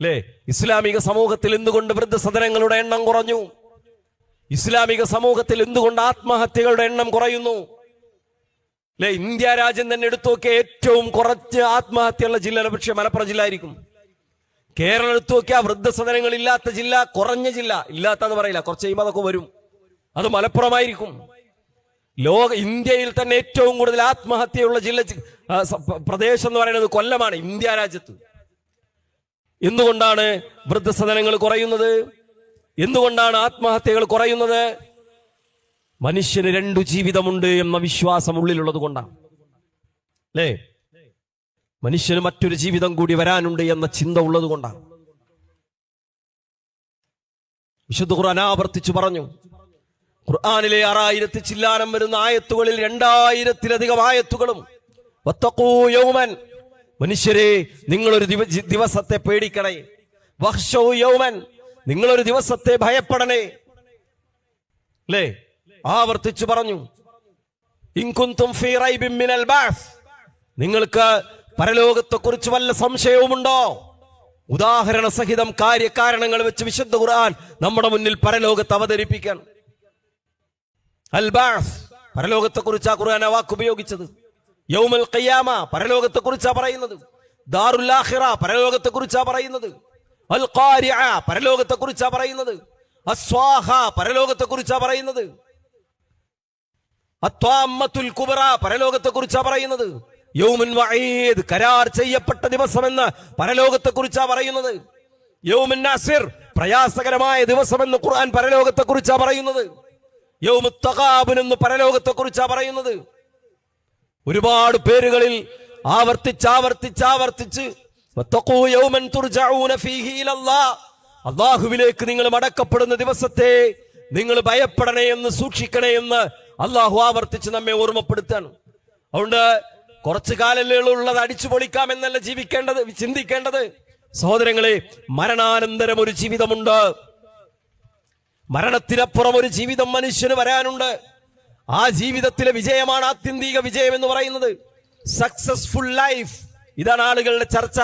അല്ലേ ഇസ്ലാമിക സമൂഹത്തിൽ എന്തുകൊണ്ട് വൃദ്ധസദനങ്ങളുടെ എണ്ണം കുറഞ്ഞു? ഇസ്ലാമിക സമൂഹത്തിൽ എന്തുകൊണ്ട് ആത്മഹത്യകളുടെ എണ്ണം കുറയുന്നു? അല്ലെ ഇന്ത്യ രാജ്യം തന്നെ എടുത്തു നോക്കിയ ഏറ്റവും കുറച്ച് ആത്മഹത്യയുള്ള ജില്ല പക്ഷേ മലപ്പുറം ജില്ല ആയിരിക്കും. കേരളം എടുത്തു നോക്കിയാൽ വൃദ്ധസദനങ്ങൾ ഇല്ലാത്ത ജില്ല കുറഞ്ഞ ജില്ല. ഇല്ലാത്തെന്ന് പറയില്ല. കുറച്ച് കഴിയുമ്പോൾ അതൊക്കെ വരും. അത് മലപ്പുറമായിരിക്കും. ലോക ഇന്ത്യയിൽ തന്നെ ഏറ്റവും കൂടുതൽ ആത്മഹത്യയുള്ള ജില്ല പ്രദേശം എന്ന് പറയുന്നത് കൊല്ലമാണ് ഇന്ത്യ രാജ്യത്ത്. എന്തുകൊണ്ടാണ് വൃദ്ധസദനങ്ങൾ കുറയുന്നത്? എന്തുകൊണ്ടാണ് ആത്മഹത്യകൾ കുറയുന്നത്? മനുഷ്യന് രണ്ടു ജീവിതമുണ്ട് എന്ന വിശ്വാസം ഉള്ളിലുള്ളത് കൊണ്ടാണ്. അല്ലേ? മനുഷ്യന് മറ്റൊരു ജീവിതം കൂടി വരാനുണ്ട് എന്ന ചിന്ത ഉള്ളത് കൊണ്ടാണ്. വിശുദ്ധ ഖുർആൻ ആവർത്തിച്ചു പറഞ്ഞു. ഖുർആാനിലെ ആറായിരത്തി ചില്ലാനം വരുന്ന ആയത്തുകളിൽ രണ്ടായിരത്തിലധികം ആയത്തുകളും യൗമൻ മനുഷ്യരെ നിങ്ങളൊരു ദിവ ദിവസത്തെ പേടിക്കണേ. വഹ്ഷൗ യൗമൻ നിങ്ങളൊരു ദിവസത്തെ ഭയപ്പെടണേ. അല്ലേ ആവർത്തിച്ചു പറഞ്ഞു. ഇൻകുന്തും നിങ്ങൾക്ക് പരലോകത്തെ കുറിച്ച് വല്ല സംശയവുമുണ്ടോ? ഉദാഹരണ സഹിതം കാര്യകാരണങ്ങൾ വെച്ച് വിശുദ്ധ ഖുർആൻ നമ്മുടെ മുന്നിൽ പരലോകത്ത് അവതരിപ്പിക്കണം അൽബാസ് പരലോകത്തെ കുറിച്ച് ആ ഖുർആൻ ആ വാക്ക് ഉപയോഗിച്ചത്. യൗമൽ പരലോകത്തെ കുറിച്ചാ പറയുന്നത്. പരലോകത്തെ കുറിച്ചാ പറയുന്നത്. അൽ ഖാരിഅ കുറിച്ചാ പറയുന്നത്. അസ്വാഹ കുറിച്ചാ പറയുന്നത്. അത്വാമത്തുൽ കുബറ കുറിച്ചാ പറയുന്നത്. യൗമുൻ വഈദ് കരാർ ചെയ്യപ്പെട്ട ദിവസമെന്ന് കുറിച്ചാ പറയുന്നത്. യൗമുൻ നാസിർ പ്രയാസകരമായ ദിവസമെന്ന് ഖുർആൻ പരലോകത്തെ കുറിച്ചാ പറയുന്നത്. യൗമുത്തഖാബുൻ എന്ന് കുറിച്ചാ പറയുന്നത്. ഒരുപാട് പേരുകളിൽ ആവർത്തിച്ച് ആവർത്തിച്ച് ആവർത്തിച്ച് വത്തഖൂ യൗമൻ തുർജഊന ഫീഹി ഇലല്ലാഹ്. അള്ളാഹുവിലേക്ക് നിങ്ങൾ മടക്കപ്പെടുന്ന ദിവസത്തെ നിങ്ങൾ ഭയപ്പെടണേ എന്ന് സൂക്ഷിക്കണേ എന്ന് അള്ളാഹു ആവർത്തിച്ച് നമ്മെ ഓർമ്മപ്പെടുത്താണ് അതുകൊണ്ട് കുറച്ചു കാലല്ലേ ഉള്ളത് അടിച്ചു പൊളിക്കാം എന്നല്ല ജീവിക്കേണ്ടത് ചിന്തിക്കേണ്ടത്. സഹോദരങ്ങളെ മരണാനന്തരം ഒരു ജീവിതമുണ്ട്. മരണത്തിനപ്പുറം ഒരു ജീവിതം മനുഷ്യന് വരാനുണ്ട്. ആ ജീവിതത്തിലെ വിജയമാണ് ആത്യന്തിക വിജയം എന്ന് പറയുന്നത്. സക്സസ്ഫുൾ ലൈഫ് ഇതാണ് ആളുകളുടെ ചർച്ച.